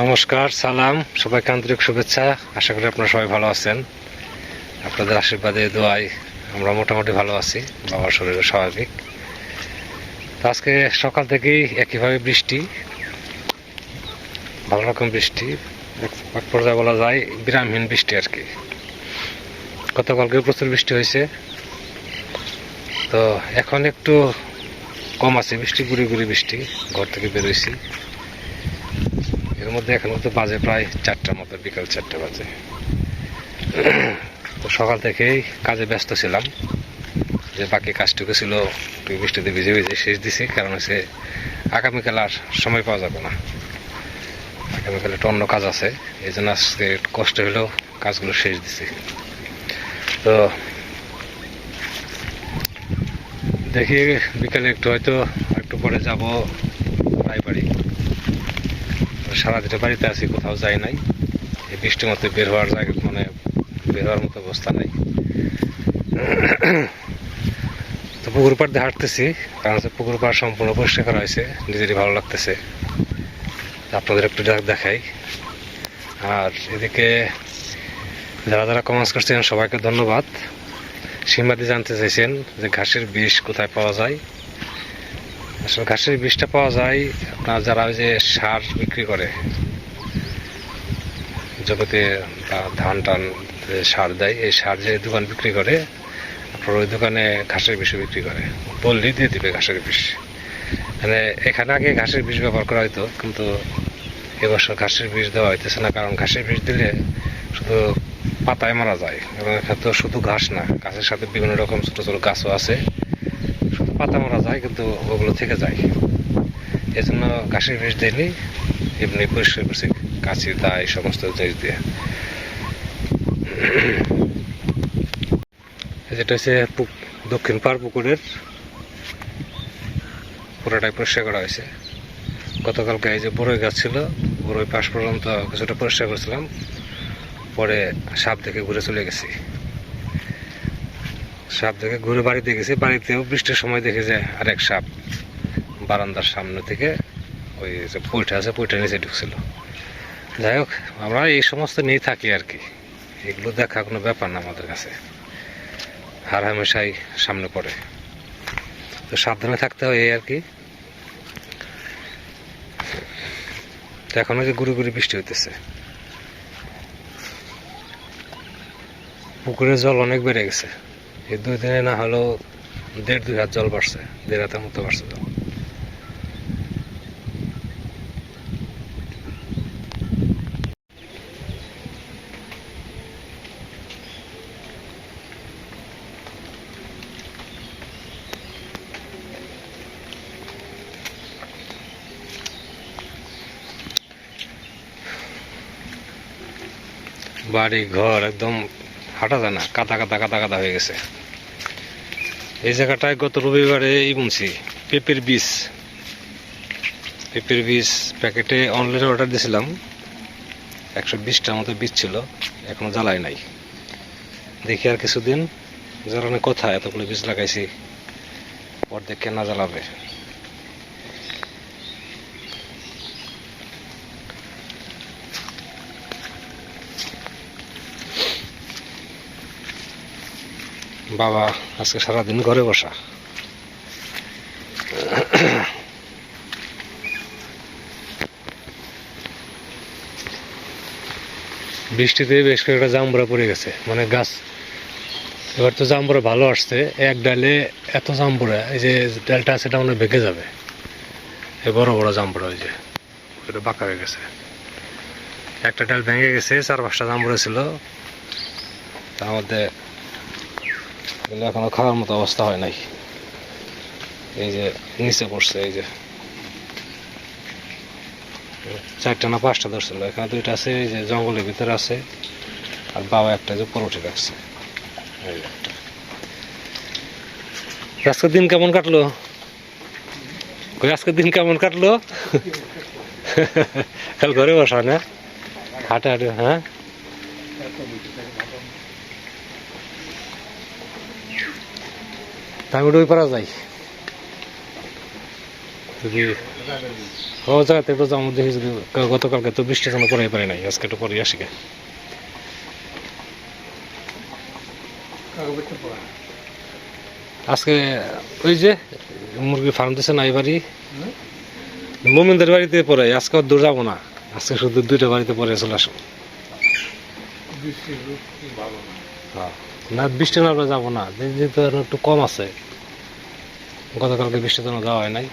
নমস্কার, সালাম, সবাইকে আন্তরিক শুভেচ্ছা। আশা করি আপনারা সবাই ভালো আছেন। আপনাদের আশীর্বাদে দোয়াই আমরা মোটামুটি ভালো আছি। বাবার শরীরও স্বাভাবিক। তো আজকে সকাল থেকেই একইভাবে বৃষ্টি, ভালো রকম বৃষ্টি। এক- পর্যায়ে বলা যায় বিরামহীন বৃষ্টি আর কি। গতকালকে প্রচুর বৃষ্টি হয়েছে। তো এখন একটু কম আছে, বৃষ্টি, গুড়ি গুড়ি বৃষ্টি, ঘর থেকে বেরোইছি এর মধ্যে এখন তো বাজে প্রায় চারটার মতো, বিকাল চারটে বাজে। তো সকাল থেকেই কাজে ব্যস্ত ছিলাম। যে বাকি কাজটুকু ছিল, একটু বৃষ্টিতে ভিজে ভিজে শেষ দিছি, কারণ হচ্ছে আগামীকাল আর সময় পাওয়া যাবে না। আগামীকাল একটু অন্য কাজ আছে, এই জন্য আজকে কষ্ট হলেও কাজগুলো শেষ দিছি। তো দেখি বিকালে একটু হয়তো একটু পরে যাব। সারাদিনে বাড়িতে আছি, কোথাও যাই নাই। এই বৃষ্টির মধ্যে বের হওয়ার জায়গা মানে বের হওয়ার মতো অবস্থা নাই। তো পুকুর পাড় দিয়ে হাঁটতেছি, কারণ হচ্ছে পুকুর পাড় সম্পূর্ণ পরিষ্কার করা হয়েছে, নিজেরই ভালো লাগতেছে। আপনাদের একটু দেখ- দেখাই। আর এদিকে যারা যারা কমেন্টস করছেন, সবাইকে ধন্যবাদ। সীমাদি জানতে চাইছেন যে ঘাসের বিষ কোথায় পাওয়া যায়? আসলে ঘাসের বীজটা পাওয়া যায়, আপনার যারা যে সার বিক্রি করে, জগতে ধান টান সার দেয়, এই সার যে দোকান বিক্রি করে, আপনার ওই দোকানে ঘাসের বিষ বিক্রি করে। বললেই দিয়ে দিবে ঘাসের বিষ। মানে এখানে আগে ঘাসের বিষ ব্যবহার করা হতো কিন্তু এবছর ঘাসের বিষ দেওয়া হইতেছে না, কারণ ঘাসের বিষ দিলে শুধু পাতায় মারা যায়, এবং এখানে তো শুধু ঘাস না, গাছের সাথে বিভিন্ন রকম ছোট ছোট গাছও আছে, শুধু পাতা মারা যায় কিন্তু ওগুলো থেকে যায়। এই জন্য ঘাসের বিষ দিইনি, এমনি পরিষ্কার করছি কাঁচির দা এই সমস্ত জিনিস দিয়ে। যেটা হচ্ছে দক্ষিণ পাড় পুকুরের, পুরোটাই পরিষ্কার করা হয়েছে। গতকালকে এই যে বড়ই গাছ ছিল, বড়ই পাশ পর্যন্ত কিছুটা পরিষ্কার করেছিলাম, পরে সাপ দেখে ঘুরে চলে গেছি। সাপ দেখে ঘুরে বাড়িতে গেছি। বাড়িতেও বৃষ্টির সময় দেখে যে আরেক সাপ বারান্দার সামনে থেকে ওই যে পইটা আছে পইটা নিচে ঢুকছিল। যাই হোক, আমরা এই সমস্ত নিয়ে থাকি আর কি। এগুলো দেখা কোনো ব্যাপার না আমাদের কাছে। হার হামেশাই সামনে পড়ে। তো সাবধানে থাকতে হয় এই আর কি। এখন যে গুড়ি গুড়ি বৃষ্টি হইতেছে। পুকুরের জল অনেক বেড়ে গেছে। এই দুই দিনে না হলেও দেড় দুই হাত জল বাড়ছে, দেড় হাতের মতো বাড়ছে জল। বাড়ি ঘর একদম হাঁটা যায় না, কাদা কাদা কাদা কাদা হয়ে গেছে। এই জায়গাটায় গত রবিবারে এই বুনছি, পেঁপের বীজ। পেঁপের বীজ প্যাকেটে অনলাইনে অর্ডার দিয়েছিলাম। একশো বিশটার মতো বীজ ছিল, এখনও জ্বালাই নাই। দেখি আর কিছুদিন, জ্বালানোর কথা, এতগুলো বীজ লাগাইছি, অর্ধেক কেনা জ্বালাবে? বাবা আজকে সারাদিন ঘরে বসা। বৃষ্টিতে বেশ কয়েকটা জাম্বুরা পড়ে গেছে মানে গাছ। এবার তো জাম্বুরা ভালো আসছে, এক ডালে এত জাম্বুরা এই যে ডালটা আছে এটা মনে বেঁকে যাবে। এই বড় বড় জাম্বুরা ওই যে এটা বাঁকা হয়ে গেছে। একটা ডাল ভেঙে গেছে, চার পাঁচটা জাম্বুরা ছিল। তার মধ্যে এগুলো এখনও খাওয়ার মতো অবস্থা হয় নাই। এই যে নিচে পড়ছে, এই যে। চারটা না পাঁচটা ধরছিল, এখানে দুইটা আছে, এই যে জঙ্গলের ভিতরে আছে, আর বাবা একটা যে পর উঠে রাখছে আজকের দিন কেমন কাটলো? আজকের দিন কেমন কাটলো? ঘরে বসা না? হাঁটে হাঁটে হ্যাঁ? ওই পারা যাই যদি ও জায়গাতে একটু যাব দেখি যদি গতকালকে তো বৃষ্টি কোনো পরে পারে নাই আজকে একটু পরে আসি গে। আজকে ওই যে মুরগি ফার্ম দিছে না এই বাড়ি মোমিনদের বাড়িতে পরে আজকে আর দূর যাব না। আজকে শুধু দুইটা বাড়িতে পরে চলে আসব হ্যাঁ। না, বৃষ্টি না যাব না। দিন দিন তো আরও একটু কম আছে। গতকালকে বৃষ্টির জন্য যাওয়া হয় নাই।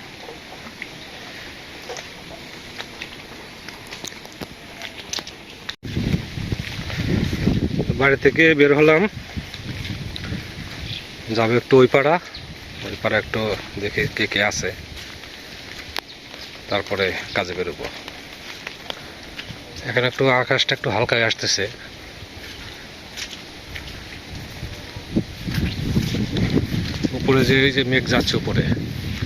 বাড়ি থেকে বের হলাম। যাবে একটু ওই পাড়া। ওই পাড়া একটু দেখে কে কে আছে। তারপরে কাজে বেরোবো। এখানে একটু আকাশটা একটু হালকায় আসতেছে। উপরে যে এই যে মেঘ যাচ্ছে উপরে,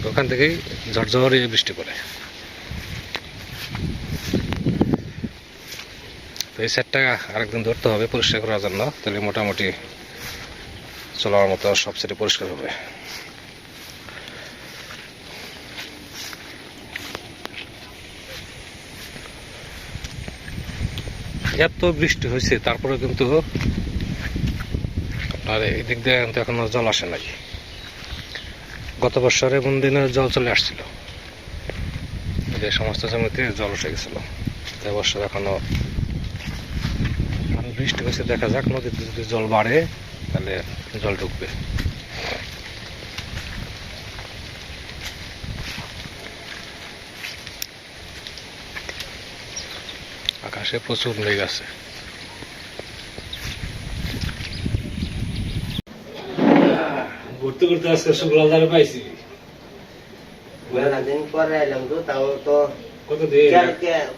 ওখান থেকেই ঝরঝরে বৃষ্টি পড়ে। তো এই সেটটা আরেকদিন ধরতে হবে পরিষ্কার করার জন্য, তাহলে মোটামুটি চলার মতো সব সেটে পরিষ্কার হবে। এত বৃষ্টি হয়েছে তারপরে কিন্তু আপনার এই দিক দিয়ে কিন্তু এখনও জল আসে নাই। গত বছরে এমন দিনে জল চলে আসছিল? যে সমস্ত জমিতে জল উঠে গেছিল। তাই বছর এখনও এখন বৃষ্টি হয়েছে, দেখা যাক, নদীতে যদি জল বাড়ে, তাহলে জল ঢুকবে। আকাশে প্রচুর মেঘ আছে। ঘুরতে আজকে শুক্রবার পাইছি। মেলা দিন পরে এলাম তো তাও তো কত দিয়ে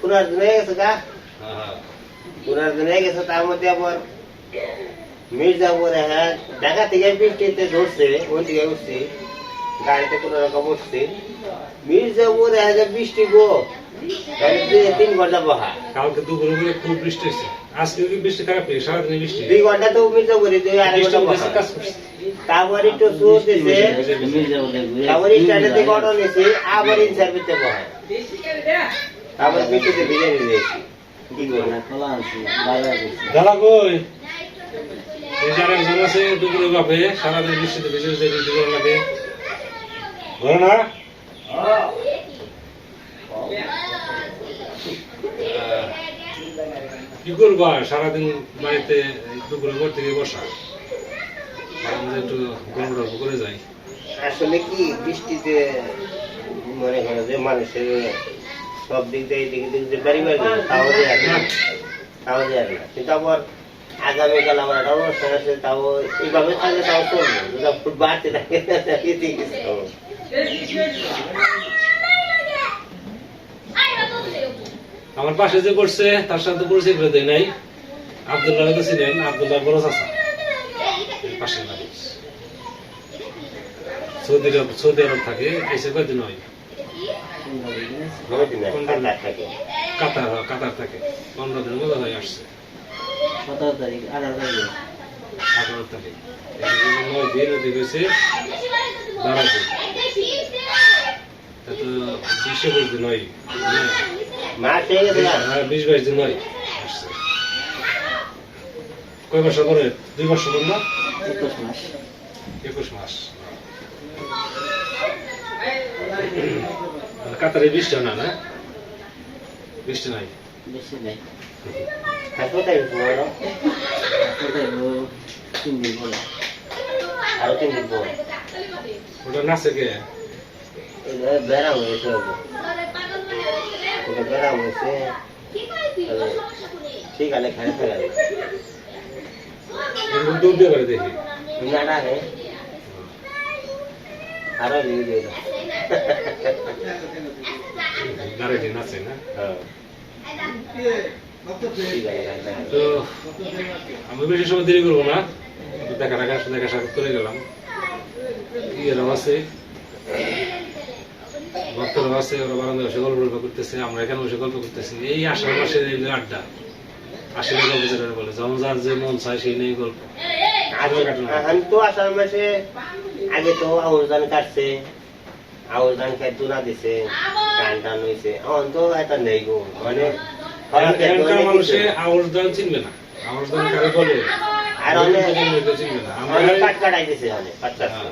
পুরার দিন হয়ে গেছে গা। পুরার দিন হয়ে গেছে তার মধ্যে আবার মির্জাপুর হ্যাঁ ঢাকা থেকে বৃষ্টিতে ধরছে ওই দিকে উঠছি গাড়িতে কোনো রকম উঠছি। মির্জাপুর হ্যাঁ যে বৃষ্টি গো। তিন ঘণ্টা বহা। কালকে দুপুরে করে খুব বৃষ্টি হয়েছে। আজকে কি বৃষ্টি খারাপ সারাদিন বৃষ্টি। দুই ঘণ্টা তো মির্জাপুরে দুই আড়াই ঘণ্টা উঠেছে, কাজ করছে। তারপর একটু শুরু দিছে। তারপর স্টার্টের দিকে অটো নিয়েছি আবার বহা। তারপর বৃষ্টিতে ভিজে নিয়েছি কি করব? দাদা কই? এই যার একজন আছে দুপুরে বাপে সারাদিন বৃষ্টিতে ভিজে ভিজে লাগে। ঘরে না? আহ, কি করবা? সারাদিন বাড়িতে দুপুরে ঘর থেকে বসা। একটু গল্প টল্প করে যাই। আসলে কি বৃষ্টিতে মনে করো যে মানুষের সব দিক দিয়ে দিক দিক দিয়ে বাড়ি বাড়ি তাও দেয় না। তাও দেয় না। কিন্তু আবার আগামীকাল আমার একটা অনুষ্ঠান আছে তাও এইভাবে থাকলে তাও চলবে বাড়তে থাকে এতে কিছু হবে। আমার পাশে যে পড়ছে তার সাথে পরিচয় করে দেয় নাই। আবদুল্লাহ তো ছিলেন আবদুল্লাহ বড় চাচা এই পাশে বাড়ি সৌদি আরব সৌদি আরব থাকে এসে কয়দিন হয়? দিন। কাতার হয়, কাতার থাকে। পনেরো দিনের মতো হয়ে আসছে। আঠারো তারিখ। এই যে নয় দিন ওদিকে হয়েছে বারো দিন। তা তো বিশ একুশ দিন হয়। হ্যাঁ, মাস হয়ে গেছে না? হ্যাঁ, বিশ বাইশ দিন হয় কয় বছর পরে? দুই বছর পর না? একুশ মাস। মানে কাতারে বৃষ্টি হয় না না? বৃষ্টি নাই? হাসপাতাল গেছে বড় আরও তিন দিন পর। ওটা নাচে কে? বেড়াম হয়েছে হয়েছে। ঠিক আছে দেখি। নাটা হে। আরও দিয়ে না? হ্যাঁ। তো আমি বেশি সময় দেরি করব না। দেখা টাকা দেখা সাক্ষাৎ করে গেলাম। ইয়েরাও আছে? ভক্তরাও আছে ওরা বারান্দায় বসে গল্প গল্প করতেছে আমরা এখানে বসে গল্প করতেছি। এই মাসের আড্ডা আশি টাকা বছরের বলে যখন যার যে মন চায় সেই নিয়ে গল্প। হয়। আমি তো আষাঢ় মাসে আগে তো আউশ ধান কাটছে আউশ ধান খাই তুনা দিছে টান টান হয়েছে এখন তো এটা নেই গো মানে মানুষে আউশ ধান চিনবে না। আউশ ধান কারে বলে? আর অনেক চিনবে না। আমরা কাট কাটাই দিছে অনেক কাট কাটছে। হ্যাঁ।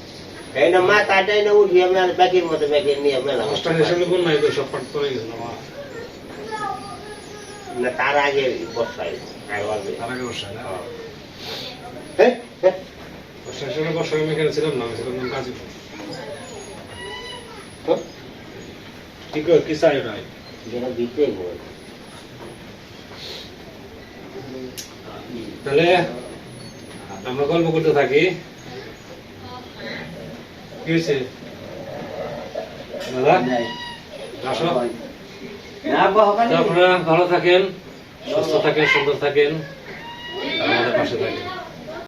এই না মাথাটাই না উঠিয়ে মেলা ব্যাগের মতো ব্যাগের নিয়ে মেলা অষ্টাঙ্গের সঙ্গে বন্যায় তো সব পড়ে গেছিল আমার না তার আগে বর্ষায়। তার আগে বর্ষায় না হ্যাঁ, হ্যাঁ। অষ্টাঙ্গের সঙ্গে বর্ষায় আমি এখানে ছিলাম না আমি ছিলাম গাজীপুর ঠিক আছে কি চাই নাই যেটা বল। তাহলে আমরা গল্প করতে থাকি। কি হয়েছে আপনারা ভালো থাকেন সুস্থ থাকেন সুন্দর থাকেন আমাদের পাশে থাকেন।